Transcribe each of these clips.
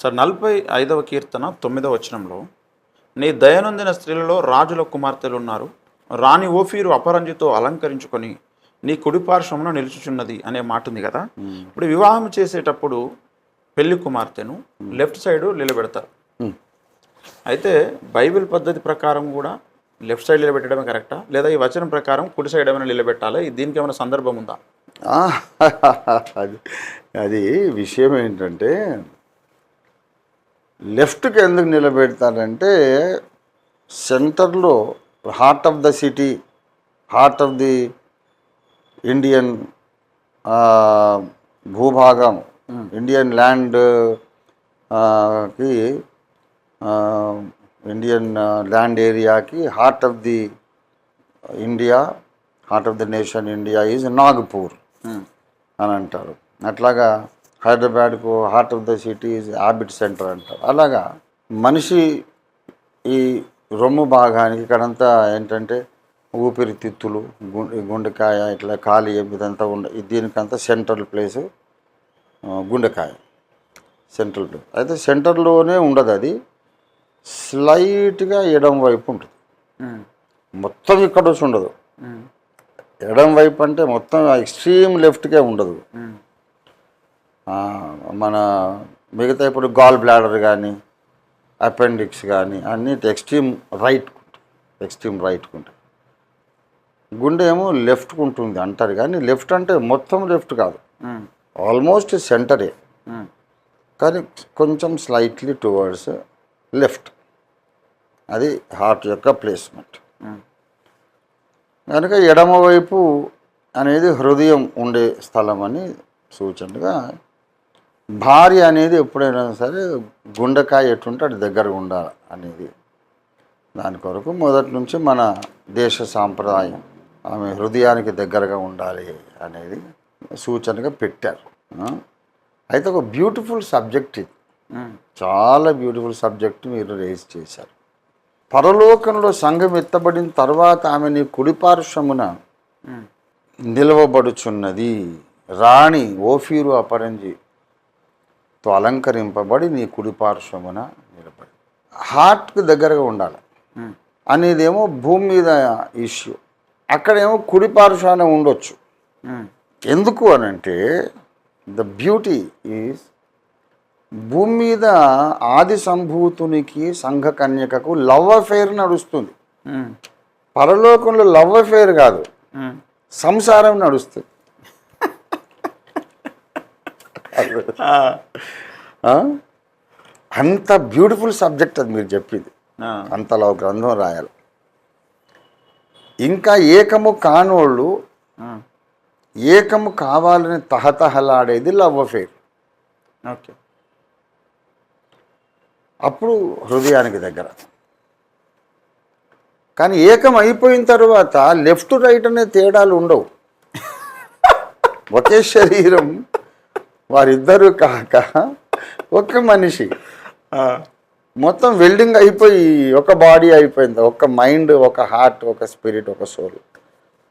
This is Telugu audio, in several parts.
సార్ నలభై ఐదవ కీర్తన తొమ్మిదవ వచనంలో నీ దయనొందిన స్త్రీలలో రాజుల కుమార్తెలు ఉన్నారు రాణి ఓఫీరు అపరంజితో అలంకరించుకొని నీ కుడి పార్శ్వమున నిలుచుచున్నది అనే మాట ఉంది కదా. ఇప్పుడు వివాహం చేసేటప్పుడు పెళ్ళి కుమార్తెను లెఫ్ట్ సైడ్ నిలబెడతారు. అయితే బైబిల్ పద్ధతి ప్రకారం కూడా లెఫ్ట్ సైడ్ నిలబెట్టడమే కరెక్టా? లేదా ఈ వచనం ప్రకారం కుడి సైడ్ ఏమైనా నిలబెట్టాలా? దీనికి ఏమైనా సందర్భం ఉందా? అది అది విషయం ఏంటంటే లెఫ్ట్కి ఎందుకు నిలబెడతారంటే సెంటర్లో heart of the city heart of the Indian భూభాగం ఇండియన్ ల్యాండ్కి ఇండియన్ ల్యాండ్ ఏరియాకి heart of the India heart of the nation India is Nagpur. అని అంటారు అట్లాగా హైదరాబాద్కు heart of the city is habit centre అంటారు. అలాగా మనిషి ఈ రొమ్ము భాగానికి ఇక్కడంతా ఏంటంటే ఊపిరితిత్తులు గుండె గుండెకాయ ఇట్లా ఖాళీ ఇదంతా ఉండ దీనికంతా సెంట్రల్ ప్లేస్ గుండెకాయ. Central place. అయితే సెంటర్లోనే ఉండదు అది. స్లైట్గా ఎడం వైపు ఉంటుంది. మొత్తం ఇక్కడ వచ్చి ఉండదు. ఎడం వైపు అంటే మొత్తం ఎక్స్ట్రీమ్ లెఫ్ట్కే ఉండదు. మన మిగతా ఇప్పుడు గాల్ బ్లాడర్ కానీ అపెండిక్స్ కానీ అన్నీ ఎక్స్ట్రీమ్ రైట్ ఎక్స్ట్రీమ్ రైట్కు ఉంటాయి గుండె ఏమో లెఫ్ట్కు ఉంటుంది అంటారు కానీ లెఫ్ట్ అంటే మొత్తం లెఫ్ట్ కాదు. ఆల్మోస్ట్ సెంటరే. కానీ కొంచెం స్లైట్లీ టువర్డ్స్ లెఫ్ట్ అది హార్ట్ యొక్క ప్లేస్మెంట్. కనుక ఎడమవైపు అనేది హృదయం ఉండే స్థలం అని సూచనగా భార్య అనేది ఎప్పుడైనా సరే గుండెకాయ ఎట్టుంటే అటు దగ్గర ఉండాలి అనేది దాని కొరకు మొదటి నుంచి మన దేశ సాంప్రదాయం ఆమె హృదయానికి దగ్గరగా ఉండాలి అనేది సూచనగా పెట్టారు? అయితే ఒక బ్యూటిఫుల్ సబ్జెక్ట్ ఇది. చాలా బ్యూటిఫుల్ సబ్జెక్ట్ మీరు రేజ్ చేశారు పరలోకంలో సంఘం ఎత్తబడిన తర్వాత ఆమె నీ కుడిపార్శ్వమున. నిలవబడుచున్నది రాణి ఓఫీరు అపరంజితో అలంకరింపబడి నీ కుడిపార్శ్వమున నిలబడి హార్ట్కి దగ్గరగా ఉండాలి. అనేదేమో భూమి మీద ఇష్యూ అక్కడేమో కుడిపార్శ్వాన ఉండొచ్చు Hmm. ఎందుకు అని అంటే ద బ్యూటీ ఈజ్ భూమి మీద ఆది సంభూతునికి సంఘ కన్యకకు లవ్ అఫేర్ నడుస్తుంది. పరలోకంలో లవ్ అఫేర్ కాదు. సంసారం నడుస్తుంది Ah. ఆ? అంత బ్యూటిఫుల్ సబ్జెక్ట్ అది మీరు చెప్పింది. అంతలా గ్రంథం రాయాలి ఇంకా ఏకము కానోళ్ళు. ఏకము కావాలని తహతహలాడేది లవ్ అఫేర్ Okay. అప్పుడు హృదయానికి దగ్గర కానీ ఏకం అయిపోయిన తర్వాత లెఫ్ట్ రైట్ అనే తేడాలు ఉండవు ఒకే శరీరం వారిద్దరూ కాక ఒక్క మనిషి. మొత్తం వెల్డింగ్ అయిపోయి ఒక బాడీ అయిపోయింది. ఒక మైండ్ ఒక హార్ట్ ఒక స్పిరిట్ ఒక సోల్.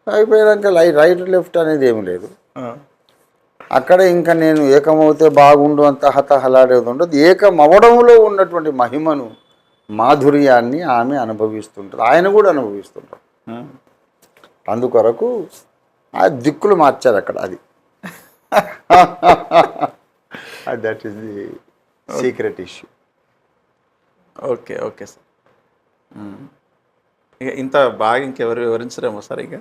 అయిపోయాక లై రైట్ లెఫ్ట్ అనేది ఏమి లేదు. అక్కడ ఇంకా నేను ఏకమవుతే బాగుండు అంత హతహలాడేది ఉండదు. ఏకం అవడంలో ఉన్నటువంటి మహిమను మాధుర్యాన్ని ఆమె అనుభవిస్తుంటారు ఆయన కూడా అనుభవిస్తుంటారు. అందుకొరకు ఆ దిక్కులు మార్చారు అక్కడ అది. That is the secret issue okay okay sir ఇక ఇంత బాగా ఇంకెవరు వివరించరేమో సార్ ఇక?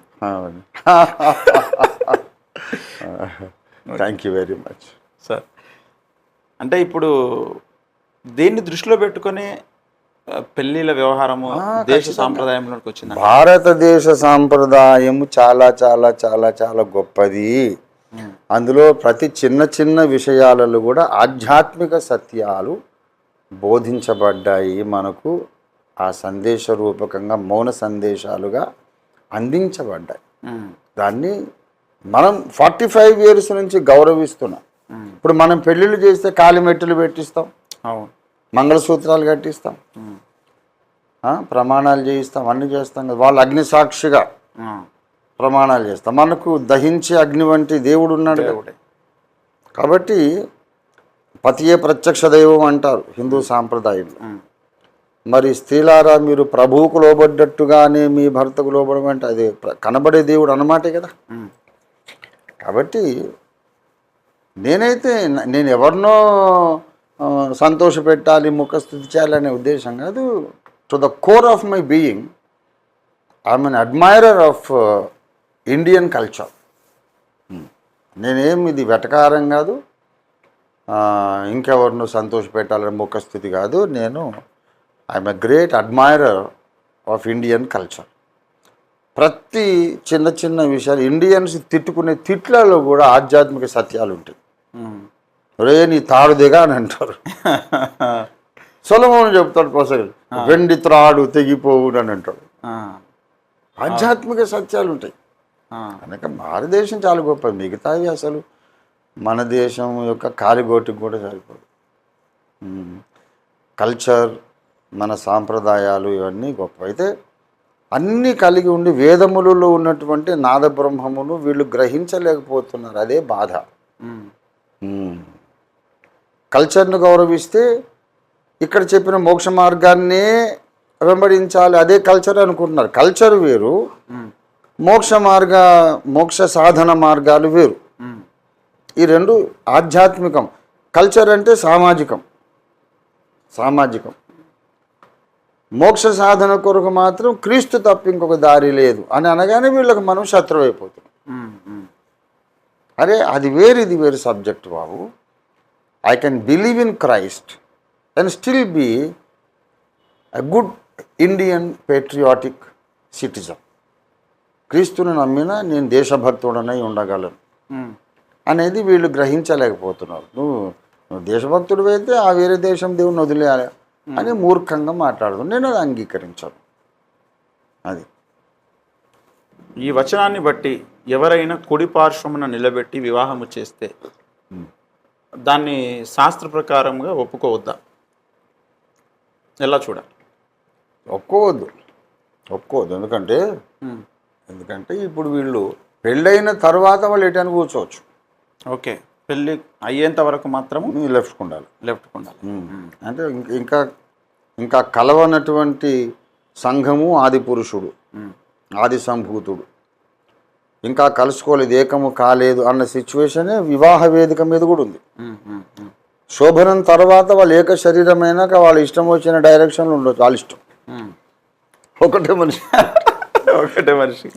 Thank you very much sir అంటే ఇప్పుడు దీన్ని దృష్టిలో పెట్టుకొని పెళ్ళిళ్ళ వ్యవహారము దేశ సాంప్రదాయంలోకి వచ్చింది భారతదేశ సాంప్రదాయము చాలా చాలా చాలా చాలా గొప్పది. అందులో ప్రతి చిన్న చిన్న విషయాలలో కూడా ఆధ్యాత్మిక సత్యాలు బోధించబడ్డాయి మనకు. ఆ సందేశ రూపకంగా మౌన సందేశాలుగా అందించబడ్డాయి. దాన్ని మనం ఫార్టీ ఫైవ్ ఇయర్స్ నుంచి గౌరవిస్తున్నాం. ఇప్పుడు మనం పెళ్ళిళ్ళు చేస్తే కాలి మెట్టులు పెట్టిస్తాం. అవును. మంగళసూత్రాలు కట్టిస్తాం. ప్రమాణాలు చేయిస్తాం. అన్నీ చేస్తాం కదా. వాళ్ళు అగ్ని సాక్షిగా Ah. ప్రమాణాలు చేస్తాం. మనకు దహించే అగ్ని వంటి దేవుడు ఉన్నాడు. దేవుడే. కాబట్టి పతియే ప్రత్యక్ష దైవం అంటారు హిందూ సాంప్రదాయంలో. మరి స్త్రీలారా మీరు ప్రభువుకు లోబడ్డట్టుగానే మీ భర్తకు లోబడమంటే అది ప్ర- కనబడే దేవుడు అన్నమాటే కదా. కాబట్టి నేనైతే నేను ఎవరినో ఆ, సంతోషపెట్టాలి ముఖస్థుతి చేయాలనే ఉద్దేశం కాదు. To the core of my being I'm an admirer of Indian culture నేనేం ఇది వెటకారం కాదు. ఇంకెవరినో సంతోషపెట్టాలని ముఖస్థుతి కాదు. నేను I'm a great admirer of Indian culture ప్రతి చిన్న చిన్న విషయాలు ఇండియన్స్ తిట్టుకునే తిట్లలో కూడా ఆధ్యాత్మిక సత్యాలు ఉంటాయి. రే నీ తాడు దిగా అని అంటారు. సొలమోని చెప్తాడు ప్రసంగం వెండి త్రాడు తెగిపోవు అని అంటాడు ఆధ్యాత్మిక సత్యాలు ఉంటాయి. కనుక భారతదేశం చాలా గొప్ప మిగతావి అసలు మన దేశం యొక్క కాలిగోటికి కూడా సరిపోదు. కల్చర్ మన సాంప్రదాయాలు ఇవన్నీ గొప్ప అయితే అన్నీ కలిగి ఉండి వేదములలో ఉన్నటువంటి నాదబ్రహ్మమును వీళ్ళు గ్రహించలేకపోతున్నారు. అదే బాధ. కల్చర్ను గౌరవిస్తే ఇక్కడ చెప్పిన మోక్ష మార్గాన్నే వెంబడించాలి. అదే కల్చర్ అనుకుంటున్నారు. కల్చర్ వేరు. మోక్ష మార్గ మోక్ష సాధన మార్గాలు వేరు. ఈ రెండు ఆధ్యాత్మికం. కల్చర్ అంటే సామాజికం. సామాజికం. మోక్ష సాధన కొరకు మాత్రం క్రీస్తు తప్ప ఇంకొక దారి లేదు అని అనగానే వీళ్ళకి మనం శత్రువు అయిపోతున్నాం అరే అది వేరు ఇది వేరు subject Babu. I can believe in Christ and still be a good Indian patriotic citizen. క్రీస్తుని నమ్మినా నేను దేశభక్తుడనై ఉండగలను. అనేది వీళ్ళు గ్రహించలేకపోతున్నారు. నువ్వు నువ్వు దేశభక్తుడు అయితే ఆ వేరే దేశం దేవుని వదిలేయాలి అని మూర్ఖంగా మాట్లాడుతున్నాను నేను అది అంగీకరించాను. అది. ఈ వచనాన్ని బట్టి ఎవరైనా కుడి పార్శ్వమున నిలబెట్టి వివాహము చేస్తే దాన్ని శాస్త్ర ప్రకారంగా ఒప్పుకోవద్దా? ఎలా చూడాలి? ఒప్పుకోవద్దు. ఒప్పుకోవద్దు. ఎందుకంటే ఎందుకంటే ఇప్పుడు వీళ్ళు పెళ్ళైన తర్వాత వాళ్ళు ఎటైనా కూర్చోవచ్చు. ఓకే. పెళ్ళి అయ్యేంత వరకు మాత్రము నీ లెఫ్ట్కి ఉండాలి. లెఫ్ట్ ఉండాలి. అంటే ఇంక- ఇంకా ఇంకా కలవనటువంటి సంఘము ఆది పురుషుడు ఆది సంభూతుడు. ఇంకా కలుసుకోలేదు ఏకము కాలేదు అన్న సిచ్యువేషనే వివాహ వేదిక మీద కూడా ఉంది. శోభనం తర్వాత వాళ్ళు ఏక శరీరమైనాక వాళ్ళ ఇష్టం వచ్చిన డైరెక్షన్లో ఉండొచ్చు. వాళ్ళ ఇష్టం. ఒకటే మనిషి. ఒకటే మనిషి.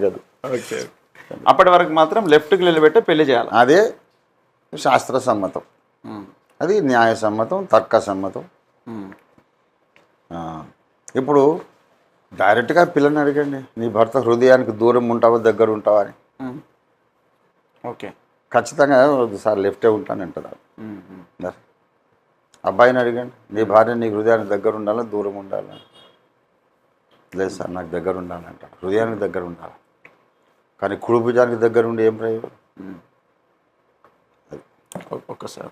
కదా. ఓకే. అప్పటి వరకు మాత్రం లెఫ్ట్కి నిలబెట్టే పెళ్ళి చేయాలి. అదే శాస్త్ర సమ్మతం. అది న్యాయ సమ్మతం తర్క సమ్మతం. ఇప్పుడు డైరెక్ట్గా పిల్లని అడగండి. నీ భర్త హృదయానికి దూరం ఉంటావా దగ్గర ఉంటావా అని. ఓకే. ఖచ్చితంగా సార్ లెఫ్టే ఉంటానంటారు ఉమ్. మరి అబ్బాయిని అడగండి. నీ భార్య నీ హృదయానికి దగ్గర ఉండాలా దూరం ఉండాలా? లేదు సార్ నాకు దగ్గర ఉండాలంట హృదయానికి దగ్గర ఉండాలి కానీ కుడి భుజానికి దగ్గర ఉండి ఏం ప్రయోజనం? ఒక్కసారి.